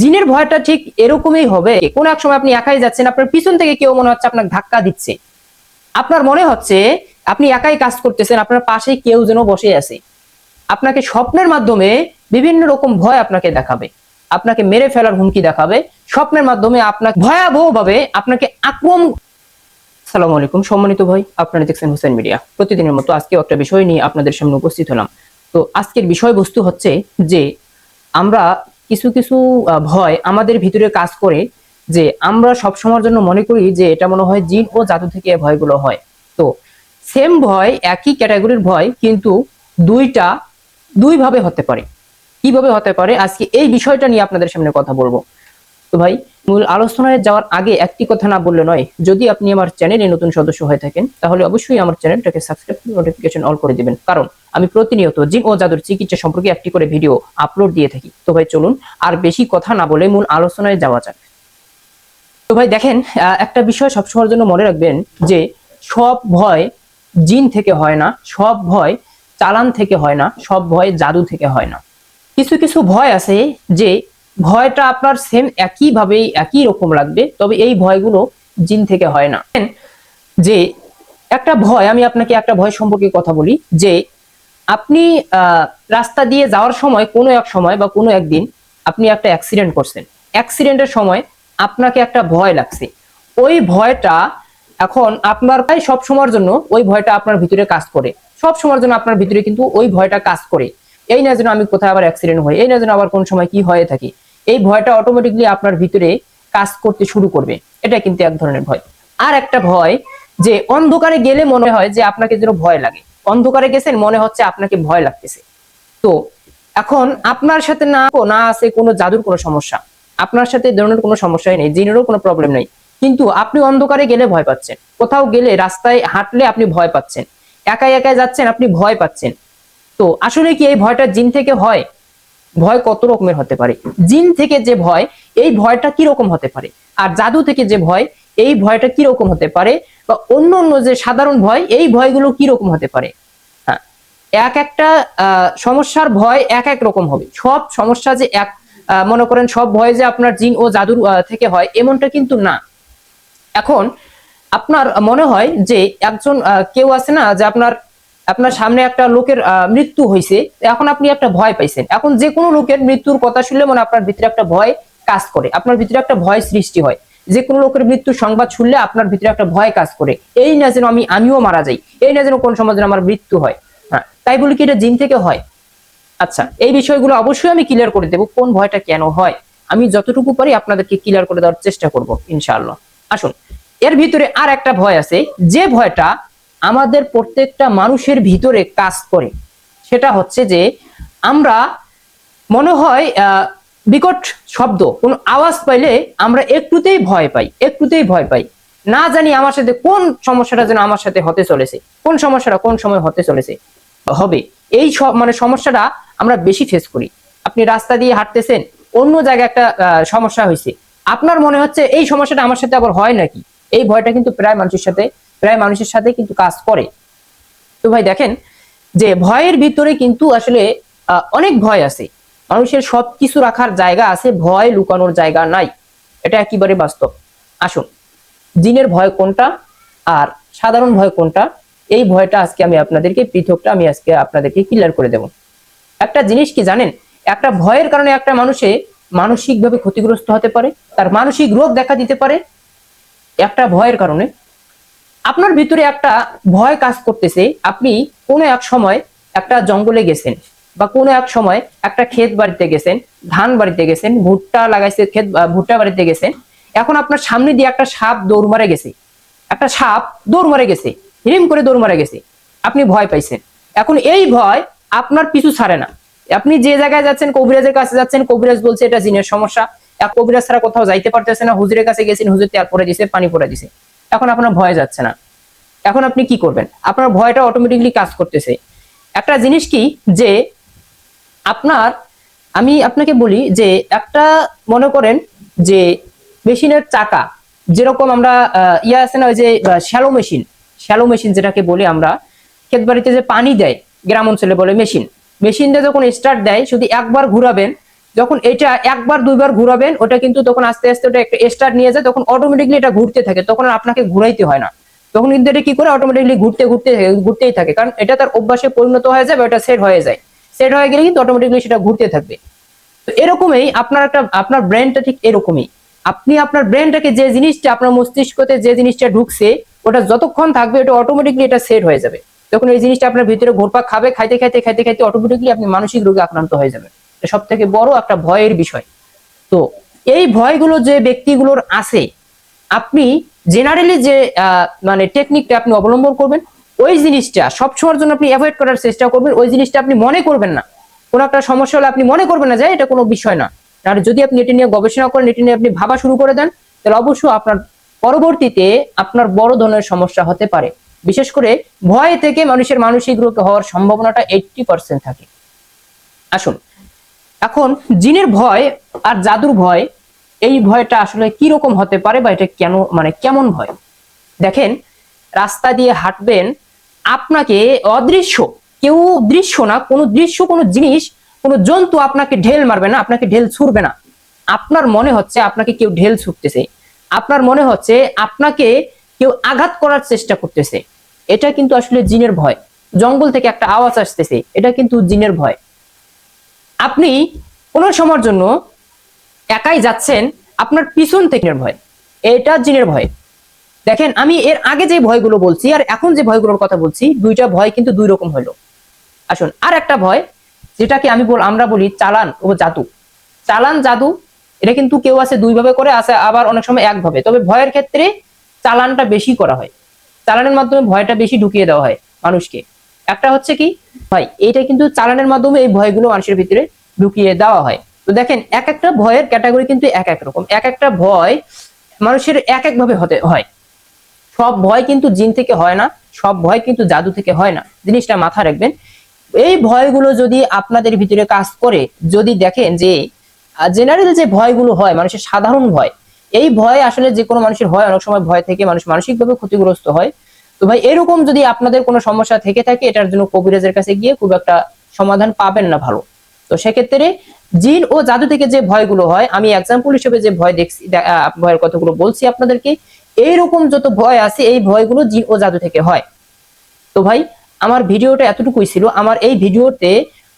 জিনের ভয়টা ঠিক এরকমই হবে। কোন এক সময় আপনি একাই যাচ্ছেন, আপনার পিছন থেকে কেউ মনে হচ্ছে আপনাকে ধাক্কা দিচ্ছে। আপনার মনে হচ্ছে আপনি একাই কাজ করতেছেন, আপনার পাশে কেউ যেন বসে আছে। আপনাকে স্বপ্নের মাধ্যমে বিভিন্ন রকম ভয় আপনাকে দেখাবে। আপনাকে মেরে ফেলার হুমকি দেখাবে। স্বপ্নের মাধ্যমে আপনাকে ভয়াবহ ভাবে আপনাকে আক্রমণ সালাম আলাইকুম, সম্মানিত ভাই, আপনারা দেখছেন হোসেন মিডিয়া। প্রতিদিনের মতো আজকেও একটা বিষয় নিয়ে আপনাদের সামনে উপস্থিত হলাম। তো আজকের বিষয়বস্তু হচ্ছে যে আমরা কিছু কিছু ভয় আমাদের ভিতরে কাজ করে যে আমরা সব সময়ের জন্য মনে করি যে এটা মনে হয় জিন ও জাদু থেকে ভয়গুলো হয়। তো সেম ভয়, একই ক্যাটাগরির ভয়, কিন্তু দুইটা দুই ভাবে হতে পারে। কীভাবে হতে পারে? আজকে এই বিষয়টা নিয়ে আপনাদের সামনে কথা বলব। তো ভাই, মূল আলোচনায় যাওয়ার আগে একটি কথা না বললে নয়, যদি আপনি আমার চ্যানেলে নতুন সদস্য হয়ে থাকেন, তাহলে অবশ্যই আমার চ্যানেলটাকে সাবস্ক্রাইব করে নোটিফিকেশন অল করে দিবেন। কারণ আমি প্রতিনিয়ত জিন ও জাদুর চিকিৎসা সম্পর্কে একটি করে ভিডিও আপলোড দিয়ে থাকি। তো ভাই, চলুন আর বেশি কথা না বলে মূল আলোচনায় যাওয়া যাক। তো ভাই, দেখেন একটা বিষয় সবসময়ের জন্য মনে রাখবেন যে সব ভয় জিন থেকে হয় না, সব ভয় চালান থেকে হয় না, সব ভয় জাদু থেকে হয় না। কিছু কিছু ভয় আছে যে ভয়টা আপনার সেম একই ভাবে একই রকম লাগবে, তবে এই ভয়গুলো জিন থেকে হয় না। যে একটা ভয়, আমি আপনাকে একটা ভয় সম্পর্কে কথা বলি যে আপনি রাস্তা দিয়ে যাওয়ার সময় কোনো এক সময় বা কোনো একদিন আপনি একটা অ্যাক্সিডেন্ট করছেন। অ্যাক্সিডেন্টের সময় আপনাকে একটা ভয় লাগছে। ওই ভয়টা এখন আপনার প্রায় সব সময়ের জন্য ওই ভয়টা আপনার ভিতরে কাজ করে। সব সময়ের জন্য আপনার ভিতরে কিন্তু ওই ভয়টা কাজ করে। এই না যেন আমি কোথায় আবার অ্যাক্সিডেন্ট হই এই না যেন আবার কোন সময় কি হয়ে থাকি। এই ভয়টা অটোমেটিকলি আপনার ভিতরে কাজ করতে শুরু করবে। এটা কিন্তু এক ধরনের ভয়। আর একটা ভয় যে অন্ধকারে গেলে মনে হয় যে আপনাকে যেন ভয় লাগে। অন্ধকারে গেছেন, মনে হচ্ছে আপনাকে ভয় লাগতেছে। তো এখন আপনার সাথে না না আছে কোনো জাদুর কোনো সমস্যা। আপনার সাথে ধরনের কোনো সমস্যাই নেই, জিনেরও কোনো প্রবলেম নেই। কিন্তু আপনি অন্ধকারে গেলে ভয় পাচ্ছেন। কোথাও গেলে, রাস্তায় হাঁটলে আপনি ভয় পাচ্ছেন। একাই একাই যাচ্ছেন, আপনি ভয় পাচ্ছেন। তো আসলে কি এই ভয়টা জিন থেকে হয়? ভয় কত রকমের হতে পারে? জিন থেকে যে ভয়, এই ভয়টা কি রকম হতে পারে? আর জাদু থেকে যে ভয়, এই ভয়টা কি রকম হতে পারে? বা অন্য অন্য যে সাধারণ ভয়, এই ভয়গুলো কি রকম হতে পারে? হ্যাঁ এক একটা সমস্যার ভয় এক এক রকম হবে। সব সমস্যা যে এক মনে করেন সব ভয় যে আপনার জিন ও জাদুর থেকে হয়, এমনটা কিন্তু না। এখন আপনার মনে হয় যে একজন কেউ আছে না যে আপনার আপনার সামনে একটা লোকের মৃত্যু হয়েছে এখন আপনি একটা ভয় পাইছেন। এখন যে কোনো লোকের মৃত্যুর কথা শুনলে মানে আপনার ভিতরে একটা ভয় কাজ করে। আপনার ভিতরে একটা ভয় সৃষ্টি হয়। যে কোনো লোকের মৃত্যুর সংবাদ শুনলে আপনার ভিতরে একটা ভয় কাজ করে। এই না যেন আমি, আমিও মারা যাই। এই না যেন কোন সময় যেন আমার মৃত্যু হয়। হ্যাঁ তাই বলি কি এটা জিন থেকে হয়। আচ্ছা এই বিষয়গুলো অবশ্যই আমি ক্লিয়ার করে দেবো, কোন ভয়টা কেন হয়। আমি যতটুকু পারি আপনাদেরকে ক্লিয়ার করে দেওয়ার চেষ্টা করব, ইনশাআল্লাহ। আসুন, এর ভিতরে আর একটা ভয় আছে। যে ভয়টা আমাদের প্রত্যেকটা মানুষের ভিতরে কাজ করে, সেটা হচ্ছে যে আমরা, মনে হয় বিকট শব্দ, কোন আওয়াজ পাইলে আমরা একটুতেই ভয় পাই, একটুতেই ভয় পাই। না জানি আমার সাথে কোন সমস্যাটা যেন আমার সাথে হতে চলেছে, কোন সমস্যাটা কোন সময় হতে চলেছে। হবে, এই সব মানে সমস্যাটা আমরা বেশি ফেস করি। আপনি রাস্তা দিয়ে হাঁটতেছেন, অন্য জায়গায় একটা সমস্যা হয়েছে আপনার মনে হচ্ছে এই সমস্যাটা আমার সাথে আবার হয় নাকি? এই ভয়টা কিন্তু প্রায় মানুষের সাথে, প্রায় মানুষের সাথে কিন্তু কাজ করে। তো ভাই দেখেন, যে ভয়ের ভিতরে কিন্তু আসলে অনেক ভয় আছে। মানুষের সব কিছু রাখার জায়গা আছে, ভয় লুকানোর জায়গা নাই। এটা একেবারে বাস্তব। আসুন, জিনের ভয় কোনটা আর সাধারণ ভয় কোনটা? এই ভয়টা আজকে আমি আপনাদেরকে, পৃথকটা আমি আজকে আপনাদেরকে ক্লিয়ার করে দেব। একটা জিনিস কি জানেন? একটা ভয়ের কারণে একটা মানুষে মানসিকভাবে ক্ষতিগ্রস্ত হতে পারে, তার মানসিক রোগ দেখা দিতে পারে। একটা ভয়ের কারণে। আপনার ভিতরে একটা ভয় কাজ করতেছে, আপনি কোনো এক সময় একটা জঙ্গলে গেছেন। বা কোনো এক সময় একটা ক্ষেত বাড়িতে গেছেন, ধান বাড়িতে গেছেন, ভুট্টা লাগাইছে ক্ষেত ভুট্টা বাড়িতে গেছেন, এখন আপনার সামনে দিয়ে একটা সাপ দৌড় মারে গেছে। একটা সাপ দৌড় মারে গেছে হিম করে দৌড় মারে গেছে। আপনি ভয় পাইছেন। এখন এই ভয় আপনার পিছু ছাড়ে না। আপনি যে জায়গায় যাচ্ছেন, কবিরাজের কাছে যাচ্ছেন, কবিরাজ বলছে এটা জিনের সমস্যা। কবিরাজ ছাড়া কোথাও যাইতে পারতেছে না। হুজুরের কাছে গেছেন, হুজুর তেল পরে দিছে, পানি পরে দিছে। এখন আপনার ভয় যাচ্ছে না। এখন আপনি কি করবেন? আপনার ভয়টা অটোমেটিকলি কাজ করতেছে। একটা জিনিস কি? যে আপনার, আমি আপনাকে বলি যে একটা, মনে করেন যে মেশিনের চাকা, যেরকম আমরা ইয়া আছে না ওই যে শ্যালো মেশিন শ্যালো মেশিন যেটাকে বলি আমরা, ক্ষেত বাড়িতে যে পানি দেয়, গ্রাম অঞ্চলে বলে মেশিন মেশিন দিয়ে যখন স্টার্ট দেয়, শুধু একবার ঘুরাবেন, যখন এটা একবার, দুইবার ঘুরাবেন, ওটা কিন্তু তখন আস্তে আস্তে ওটা একটা স্টার্ট নিয়ে যায়, তখন অটোমেটিকলি এটা ঘুরতে থাকে, তখন আপনাকে ঘুরাইতে হয় না। তখন কিন্তু এটা কি করে অটোমেটিকলি ঘুরতে ঘুরতে, ঘুরতেই থাকে, কারণ এটা তার অভ্যাসে পরিণত হয়ে যায় বা এটা সেট হয়ে যায়। সেট হয়ে গেলে কিন্তু অটোমেটিকলি সেটা ঘুরতে থাকবে। তো এরকমই আপনার একটা, আপনার ব্রেনটা ঠিক এরকমই। আপনি আপনার ব্রেনটাকে যে জিনিসটা আপনার মস্তিষ্কতে যে জিনিসটা ঢুকছে, ওটা যতক্ষণ থাকবে, ওটা অটোমেটিকলি এটা সেট হয়ে যাবে। তখন এই জিনিসটা আপনার ভিতরে ঘুরপাক খাবে, খাইতে খাইতে খাইতে খাইতে অটোমেটিকলি আপনি মানসিক রোগে আক্রান্ত হয়ে যাবেন। সব থেকে বড় একটা ভয়ের বিষয়। তো এই ভয়গুলো যে ব্যক্তিগুলোর আছে, আপনি জেনারেলি যে মানে টেকনিকটা আপনি অবলম্বন করবেন ওই জিনিসটা সবসময়ের জন্য আপনি অ্যাভয়েড করার চেষ্টা করবেন, ওই জিনিসটা আপনি মনে করবেন না। কোনো একটা সমস্যা হলে আপনি মনে করবেন না যে এটা কোনো বিষয় না। আর যদি আপনি এটা নিয়ে গবেষণা করেন, এটা নিয়ে আপনি ভাবা শুরু করে দেন, তাহলে অবশ্যই আপনার পরবর্তীতে আপনার বড় ধরনের সমস্যা হতে পারে। বিশেষ করে ভয় থেকে মানুষের মানসিক রোগ হওয়ার সম্ভাবনাটা এইটটি পার্সেন্ট থাকে। আসুন, এখন জিনের ভয় আর জাদুর ভয়, এই ভয়টা আসলে কি রকম হতে পারে বা এটা কেন মানে কেমন ভয়? দেখেন, রাস্তা দিয়ে হাঁটবেন আপনাকে অদৃশ্য, কেউ দৃশ্য না, কোনো দৃশ্য, কোনো জিনিস, কোনো জন্তু আপনাকে ঢেল মারবে না, আপনাকে ঢেল ছুড়বে না। আপনার মনে হচ্ছে আপনাকে কেউ ঢেল ছুটতেছে আপনার মনে হচ্ছে আপনাকে কেউ আঘাত করার চেষ্টা করতেছে। এটা কিন্তু আসলে জিনের ভয়। জঙ্গল থেকে একটা আওয়াজ আসতেছে, এটা কিন্তু জিনের ভয়। আপনি কোনো সময়ের জন্য একাই যাচ্ছেন, আপনার পিছন থেকে ভয়। এটা জিনের ভয়। দেখেন, আমি এর আগে যে ভয়গুলো বলছি, আর এখন যে ভয়গুলোর কথা বলছি, দুইটা ভয় কিন্তু দুই রকম হলো। আসুন, আর একটা ভয়, যেটাকে আমি বল আমরা বলি চালান ও জাদু। চালান, জাদু, এটা কিন্তু কেউ আছে দুই ভাবে করে, আছে আবার অনেক সময় একভাবে। তবে ভয়ের ক্ষেত্রে চালানটা বেশি করা হয়। চালানের মাধ্যমে ভয়টা বেশি ঢুকিয়ে দেওয়া হয় মানুষকে। একটা হচ্ছে কি ভয় এইটা কিন্তু চালানের মাধ্যমে এই ভয়গুলো মানুষের ভিতরে ঢুকিয়ে দেওয়া হয়। তো দেখেন, এক একটা ভয়ের ক্যাটাগরি কিন্তু এক এক রকম। এক একটা ভয় মানুষের এক এক ভাবে হতে হয়। সব ভয় কিন্তু জিন থেকে হয় না, সব ভয় কিন্তু জাদু থেকে হয় না। জিনিসটা মাথা রাখবেন। এই ভয়গুলো যদি আপনাদের ভিতরে কাজ করে, যদি দেখেন যে জেনারেল যে ভয়গুলো হয়, মানুষের সাধারণ ভয়, এই ভয় আসলে যে কোনো মানুষের হয়, অনেক সময় ভয় থেকে মানুষ মানসিকভাবে ক্ষতিগ্রস্ত হয়। তো ভাই, এরকম যদি আপনাদের কোনো সমস্যা থেকে থাকে, এটার জন্য কবিরাজের কাছে গিয়ে খুব একটা সমাধান পাবেন না ভালো। তো সেক্ষেত্রে জিন ও জাদু থেকে যে ভয়গুলো হয়, আমি এক্সাম্পল হিসেবে যে ভয় দেখছি ভয়ের কথাগুলো বলছি আপনাদেরকে এইরকম যত ভয় আছে, এই ভয়গুলো জিন ও জাদু থেকে হয়। তো ভাই, আমার ভিডিওটা এতটুকুই ছিল। আমার এই ভিডিওতে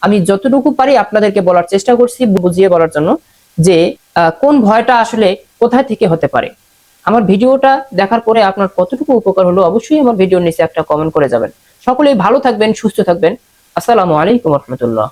আমি যতটুকু পারি আপনাদেরকে বলার চেষ্টা করছি, বুঝিয়ে বলার জন্য যে কোন ভয়টা আসলে কোথায় থেকে হতে পারে। আমার ভিডিওটা দেখার পরে আপনার কতটুকু উপকার হলো অবশ্যই আমার ভিডিওর নিচে একটা কমেন্ট করে যাবেন। সকলেই ভালো থাকবেন, সুস্থ থাকবেন। আসসালামু আলাইকুম রহমতুল্লাহ।